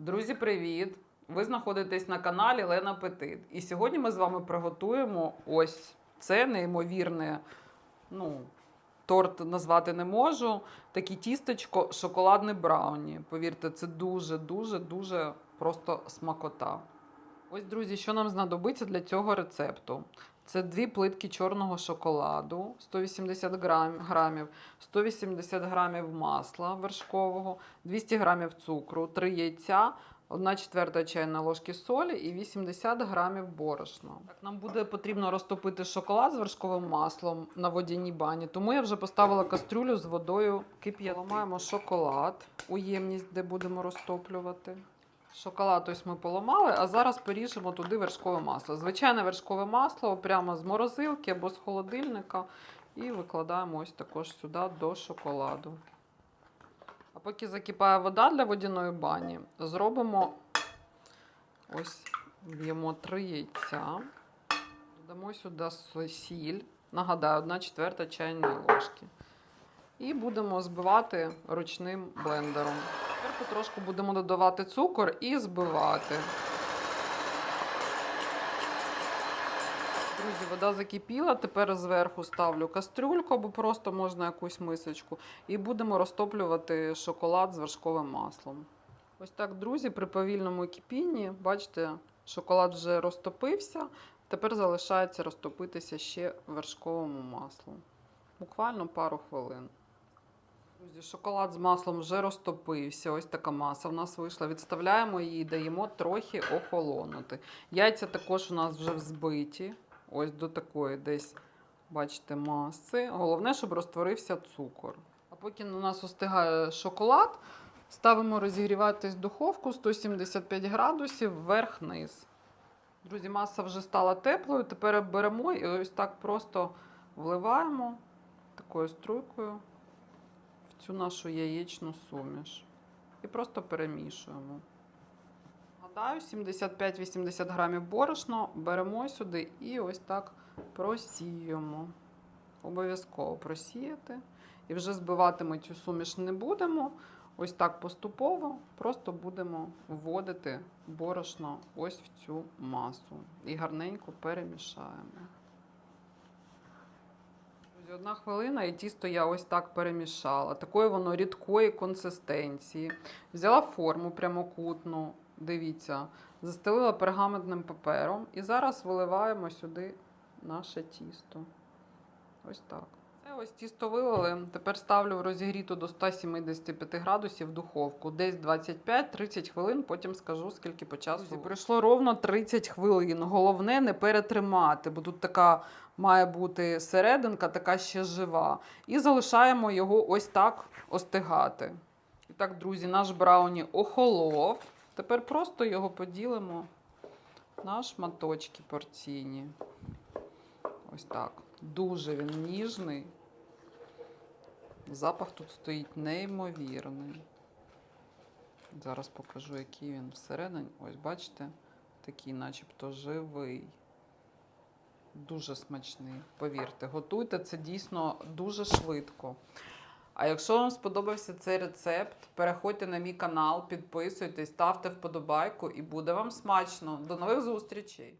Друзі, привіт! Ви знаходитесь на каналі Лена Петит. І сьогодні ми з вами приготуємо ось це неймовірне. Ну, торт назвати не можу. Таке тістечко, шоколадне брауні. Повірте, це дуже, дуже, дуже просто смакота. Ось, друзі, що нам знадобиться для цього рецепту? Це дві плитки чорного шоколаду, 180 грам- грамів, 180 грамів масла вершкового, 200 грамів цукру, 3 яйця, 1 четверта чайна ложки солі і 80 грамів борошна. Так, нам буде потрібно розтопити шоколад з вершковим маслом на водяній бані, тому я вже поставила кастрюлю з водою кип'яти. Ламаємо шоколад у ємність, де будемо розтоплювати. Шоколад ось ми поламали, а зараз поріжемо туди вершкове масло. Звичайне вершкове масло прямо з морозилки або з холодильника. І викладаємо ось також сюди до шоколаду. А поки закипає вода для водяної бані, зробимо ось в'ємо три яйця. Додамо сюди сіль. Нагадаю, 1 четверта чайної ложки. І будемо збивати ручним блендером. Потрошку будемо додавати цукор і збивати. Друзі, вода закипіла. Тепер зверху ставлю кастрюльку або просто можна якусь мисочку. І будемо розтоплювати шоколад з вершковим маслом. Ось так, друзі, при повільному кипінні, бачите, шоколад вже розтопився. Тепер залишається розтопитися ще вершковому маслу. Буквально пару хвилин. Друзі, шоколад з маслом вже розтопився. Ось така маса в нас вийшла. Відставляємо її, даємо трохи охолонути. Яйця також у нас вже взбиті. Ось до такої десь, бачите, маси. Головне, щоб розтворився цукор. А поки у нас остигає шоколад, ставимо розігріватись духовку 175 градусів вверх-низ. Друзі, маса вже стала теплою. Тепер беремо і ось так просто вливаємо такою струйкою цю нашу яєчну суміш. І просто перемішуємо. Гадаю, 75-80 грамів борошно беремо сюди і ось так просіємо. Обов'язково просіяти. І вже збивати ми цю суміш не будемо. Ось так поступово просто будемо вводити борошно ось в цю масу. І гарненько перемішаємо. Одна хвилина і тісто я ось так перемішала. Такої воно рідкої консистенції. Взяла форму прямокутну, дивіться, застелила пергаментним папером. І зараз виливаємо сюди наше тісто. Ось так. Ось тісто вилили. Тепер ставлю в розігріту до 175 градусів духовку. Десь 25-30 хвилин, потім скажу, скільки по часу. Пройшло ровно 30 хвилин. Головне не перетримати, бо тут така має бути серединка, така ще жива. І залишаємо його ось так остигати. І так, друзі, наш брауні охолов. Тепер просто його поділимо на шматочки порційні. Ось так. Дуже він ніжний. Запах тут стоїть неймовірний. Зараз покажу, який він всередині. Ось, бачите, такий, начебто, живий. Дуже смачний. Повірте, готуйте це дійсно дуже швидко. А якщо вам сподобався цей рецепт, переходьте на мій канал, підписуйтесь, ставте вподобайку і буде вам смачно. До нових зустрічей!